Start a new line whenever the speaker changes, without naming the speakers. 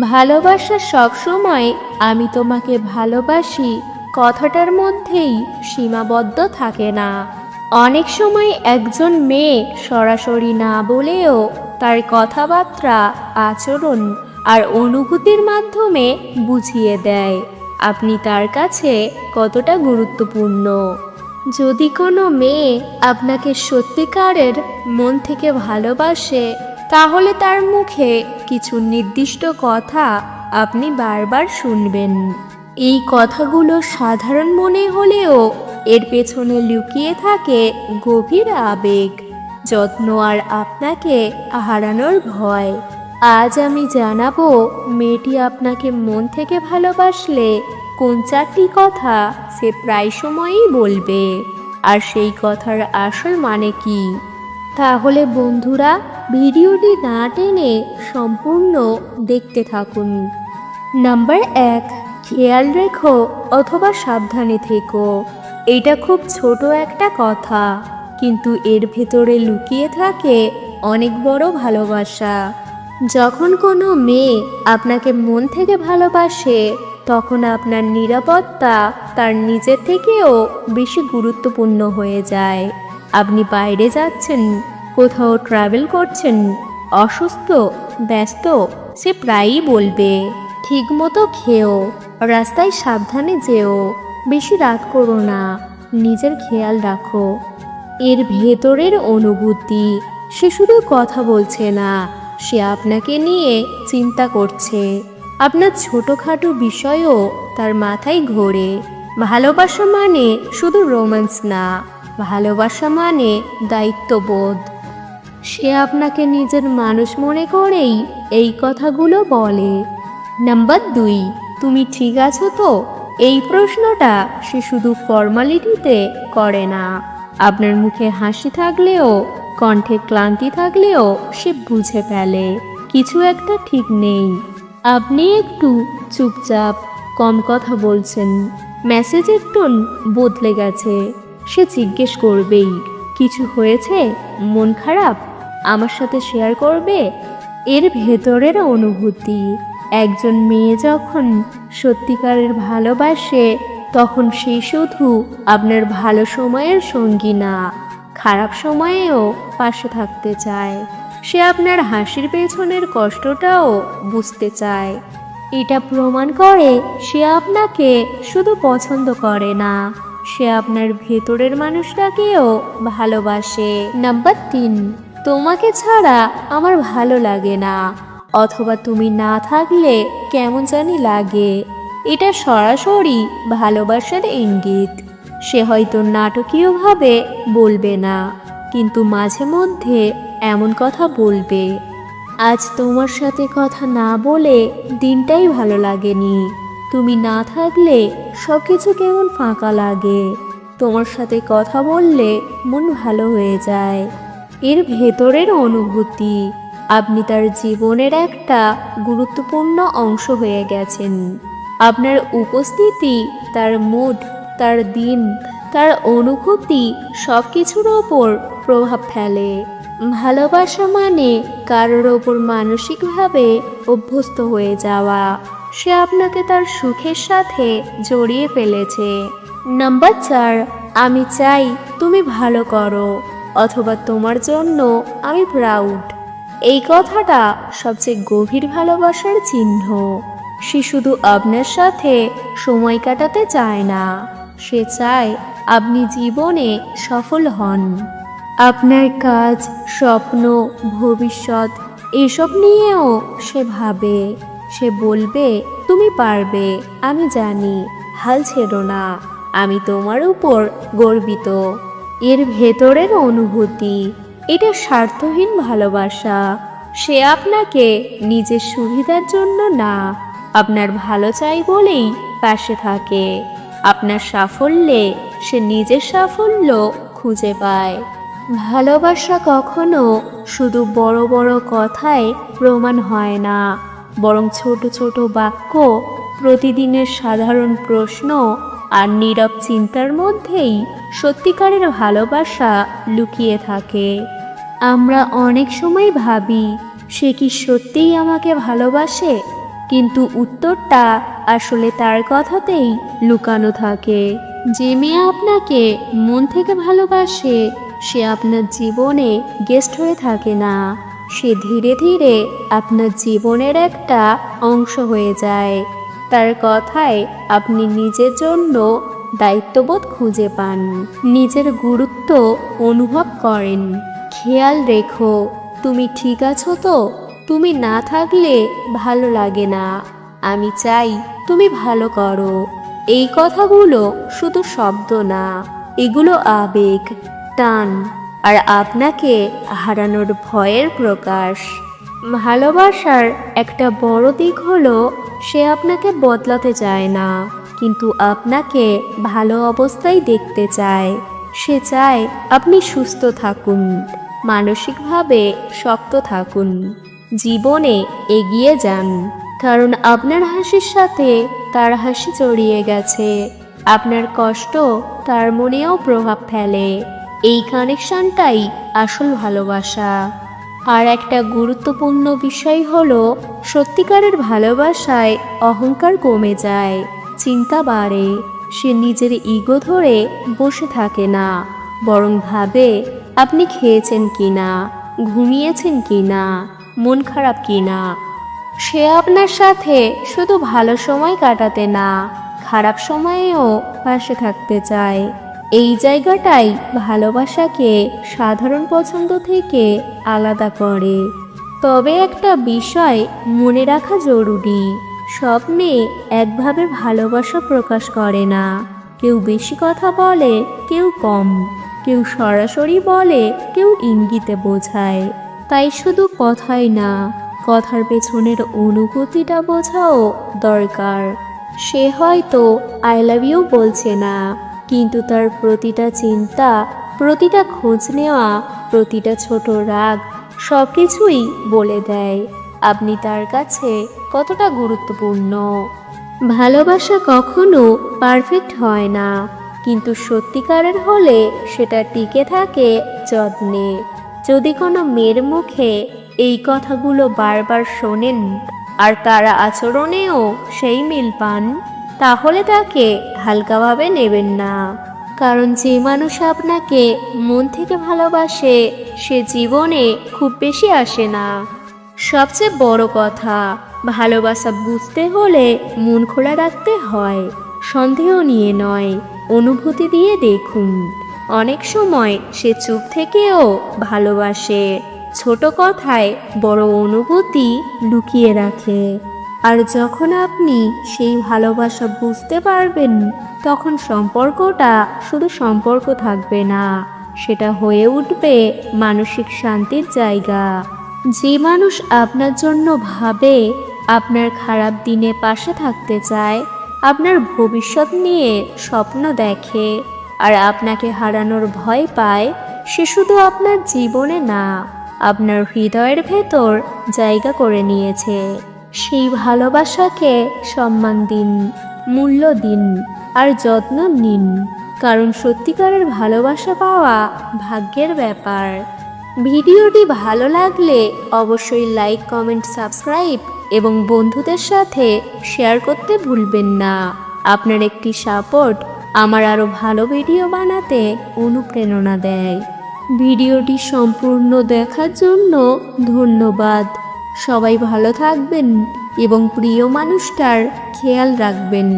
ভালোবাসা সবসময় আমি তোমাকে ভালোবাসি, কথাটার মধ্যেই সীমাবদ্ধ থাকে না। অনেক সময় একজন মেয়ে সরাসরি না বলেও তার কথাবার্তা, আচরণ আর অনুভূতির মাধ্যমে বুঝিয়ে দেয়। আপনি তার কাছে কতটা গুরুত্বপূর্ণ? যদি কোনো মেয়ে আপনাকে সত্যিকারের মন থেকে ভালোবাসে তাহলে তার মুখে কিছু নির্দিষ্ট কথা আপনি বারবার শুনবেন। এই কথাগুলো সাধারণ মনে হলেও এর পেছনে লুকিয়ে থাকে গভীর আবেগ, যত্ন আর আপনাকে হারানোর ভয়। আজ আমি জানাব, মেয়েটি আপনাকে মন থেকে ভালোবাসলে কোন চারটি কথা সে প্রায় সময়ই বলবে, আর সেই কথার আসল মানে কি? তাহলে বন্ধুরা ভিডিওটি না টেনে সম্পূর্ণ দেখতে থাকুন। নাম্বার এক, খেয়াল রেখো অথবা সাবধানে থেকো। এটা খুব ছোট একটা কথা, কিন্তু এর ভেতরে লুকিয়ে থাকে অনেক বড় ভালোবাসা। যখন কোনো মেয়ে আপনাকে মন থেকে ভালোবাসে, তখন আপনার নিরাপত্তা তার নিজের থেকেও বেশি গুরুত্বপূর্ণ হয়ে যায়। আপনি বাইরে যাচ্ছেন কোথাও ট্রাভেল করছেন, অসুস্থ, ব্যস্ত, সে প্রায়ই বলবে, ঠিকমতো খেও, রাস্তায় সাবধানে যেও, বেশি রাত করো না, নিজের খেয়াল রাখো। এর ভেতরের অনুভূতি, সে শুধু কথা বলছে না, সে আপনাকে নিয়ে চিন্তা করছে। আপনার ছোটোখাটো বিষয়ও তার মাথায় ঘোরে। ভালোবাসা মানে শুধু রোম্যান্স না, ভালোবাসা মানে দায়িত্ববোধ। সে আপনাকে নিজের মানুষ মনে করেই এই কথাগুলো বলে। নাম্বার দুই, তুমি ঠিক আছো তো? এই প্রশ্নটা সে শুধু ফর্মালিটিতে করে না। আপনার মুখে হাসি থাকলেও, কণ্ঠে ক্লান্তি থাকলেও সে বুঝে ফেলে। কিছু একটা ঠিক নেই। আপনি একটু চুপচাপ কম কথা বলছেন। মেসেজের টোন বদলে গেছে। সে জিজ্ঞেস করবেই, কিছু হয়েছে? মন খারাপ? আমার সাথে শেয়ার করবে? এর ভেতরের অনুভূতি। একজন মেয়ে যখন সত্যিকারের ভালোবাসে, তখন সে শুধু আপনার ভালো সময়ের সঙ্গী না, খারাপ সময়েও পাশে থাকতে চায়। সে আপনার হাসির পেছনের কষ্টটাও বুঝতে চায়। এটা প্রমাণ করে সে আপনাকে শুধু পছন্দ করে না, সে আপনার ভেতরের মানুষটাকেও ভালোবাসে। নাম্বার তিন। তোমাকে ছাড়া আমার ভালো লাগে না। অথবা তুমি না থাকলে কেমন জানি লাগে। এটা সরাসরি ভালোবাসার ইঙ্গিত। সে হয়তো নাটকীয়ভাবে বলবে না, কিন্তু মাঝে মধ্যে এমন কথা বলবে। আজ তোমার সাথে কথা না বলে দিনটাই ভালো লাগেনি। তুমি না থাকলে সব কিছু কেমন ফাঁকা লাগে। তোমার সাথে কথা বললে মন ভালো হয়ে যায়। এর ভেতরের অনুভূতি। আপনি তার জীবনের একটা গুরুত্বপূর্ণ অংশ হয়ে গেছেন। আপনার উপস্থিতি, তার মুড, তার দিন, তার অনুভূতি সব কিছুর ওপর প্রভাব ফেলে। ভালোবাসা মানে কারোর ওপর মানসিকভাবে অভ্যস্ত হয়ে যাওয়া। সে আপনাকে তার সুখের সাথে জড়িয়ে ফেলেছে। নাম্বার চার, আমি চাই তুমি ভালো করো। অথবা তোমার জন্য আমি প্রাউড এই কথাটা সবচেয়ে গভীর ভালোবাসার চিহ্ন। সে শুধু আপনার সাথে সময় কাটাতে চায় না। সে চায় আপনি জীবনে সফল হন। আপনার কাজ, স্বপ্ন, ভবিষ্যৎ এসব নিয়েও সে ভাবে। সে বলবে, তুমি পারবে, আমি জানি। হাল ছেড়ো না। আমি তোমার উপর গর্বিত। এর ভেতরের অনুভূতি। এটা স্বার্থহীন ভালোবাসা। সে আপনাকে নিজের সুবিধার জন্য না, আপনার ভালো চাই বলেই পাশে থাকে। আপনার সাফল্যে সে নিজের সাফল্য খুঁজে পায়। ভালোবাসা কখনো শুধু বড় বড় কথায় প্রমাণ হয় না, বরং ছোট ছোট বাক্য প্রতিদিনের সাধারণ প্রশ্ন আর নীরব চিন্তার মধ্যেই সত্যিকারের ভালোবাসা লুকিয়ে থাকে। আমরা অনেক সময় ভাবি, সে কি সত্যিই আমাকে ভালোবাসে? কিন্তু উত্তরটা আসলে তার কথাতেই লুকানো থাকে। যে মেয়ে আপনাকে মন থেকে ভালোবাসে, সে আপনার জীবনে গেস্ট হয়ে থাকে না। সে ধীরে ধীরে আপনার জীবনের একটা অংশ হয়ে যায়। তার কথায় আপনি নিজের জন্য দায়িত্ববোধ খুঁজে পান। নিজের গুরুত্ব অনুভব করেন। খেয়াল রেখো, তুমি ঠিক আছো তো? তুমি না থাকলে ভালো লাগে না। আমি চাই তুমি ভালো করো। এই কথাগুলো শুধু শব্দ না, এগুলো আবেগ, টান, আর আপনাকে হারানোর ভয়ের প্রকাশ। ভালোবাসার একটা বড় দিক হলো সে আপনাকে বদলাতে চায় না, কিন্তু আপনাকে ভালো অবস্থায় দেখতে চায়। সে চায় আপনি সুস্থ থাকুন, মানসিকভাবে শক্ত থাকুন, জীবনে এগিয়ে যান। কারণ আপনার হাসির সাথে তার হাসি জড়িয়ে গেছে, আপনার কষ্ট তার মনেও প্রভাব ফেলে। এই কানেকশনটাই আসল ভালোবাসা। আর একটা গুরুত্বপূর্ণ বিষয় হলো, সত্যিকারের ভালোবাসায় অহংকার কমে যায়, চিন্তা বাড়ে, সে নিজের ইগো ধরে বসে থাকে না, বরং ভাবে আপনি খেয়েছেন কি না ঘুমিয়েছেন কি না মন খারাপ কি না সে আপনার সাথে শুধু ভালো সময় কাটাতে না, খারাপ সময়েও পাশে থাকতে চায়। এই জায়গাটাই ভালোবাসাকে, সাধারণ পছন্দ থেকে আলাদা করে। তবে একটা বিষয় মনে রাখা জরুরি, সব মেয়ে একভাবে ভালোবাসা প্রকাশ করে না। কেউ বেশি কথা বলে, কেউ কম। কেউ সরাসরি বলে, কেউ ইঙ্গিতে বোঝায়। তাই শুধু কথাই না, কথার পেছনের অনুভূতিটা বোঝাও দরকার। সে হয়তো আই লাভ ইউ বলছে না। কিন্তু তার প্রতিটা চিন্তা, প্রতিটা খোঁজ নেওয়া, প্রতিটা ছোট রাগ সব কিছুই বলে দেয়। আপনি তার কাছে কতটা গুরুত্বপূর্ণ? ভালোবাসা কখনো পারফেক্ট হয় না, কিন্তু সত্যিকারের হলে সেটা টিকে থাকে যত্নে। যদি কোনো মেয়ের মুখে এই কথাগুলো বারবার শোনেন, আর তারা আচরণেও সেই মিল পান তাহলে তাকে হালকাভাবে নেবেন না। কারণ যে মানুষ আপনাকে মন থেকে ভালোবাসে, সে জীবনে খুব বেশি আসে না। সবচেয়ে বড় কথা, ভালোবাসা বুঝতে হলে মন খোলা রাখতে হয়, সন্দেহ নিয়ে নয়, অনুভূতি দিয়ে দেখুন। অনেক সময় সে চুপ থেকেও ভালোবাসে, ছোট কথায় বড় অনুভূতি লুকিয়ে রাখে। আর যখন আপনি সেই ভালোবাসা বুঝতে পারবেন, তখন সম্পর্কটা শুধু সম্পর্ক থাকবে না, সেটা হয়ে উঠবে মানসিক শান্তির জায়গা। যে মানুষ আপনার জন্য ভাবে আপনার খারাপ দিনে পাশে থাকতে চায়, আপনার ভবিষ্যৎ নিয়ে স্বপ্ন দেখে আর আপনাকে হারানোর ভয় পায়, সে শুধু আপনার জীবনে না, আপনার হৃদয়ের ভেতর জায়গা করে নিয়েছে। সেই ভালোবাসাকে সম্মান দিন, মূল্য দিন আর যত্ন নিন। কারণ সত্যিকারের ভালোবাসা পাওয়া ভাগ্যের ব্যাপার। ভিডিওটি ভালো লাগলে অবশ্যই লাইক, কমেন্ট, সাবস্ক্রাইব এবং বন্ধুদের সাথে শেয়ার করতে ভুলবেন না। আপনার একটি সাপোর্ট আমার আরও ভালো ভিডিও বানাতে অনুপ্রেরণা দেয়। ভিডিওটি সম্পূর্ণ দেখার জন্য ধন্যবাদ। সবাই ভালো থাকবেন এবং প্রিয় মানুষটার খেয়াল রাখবেন।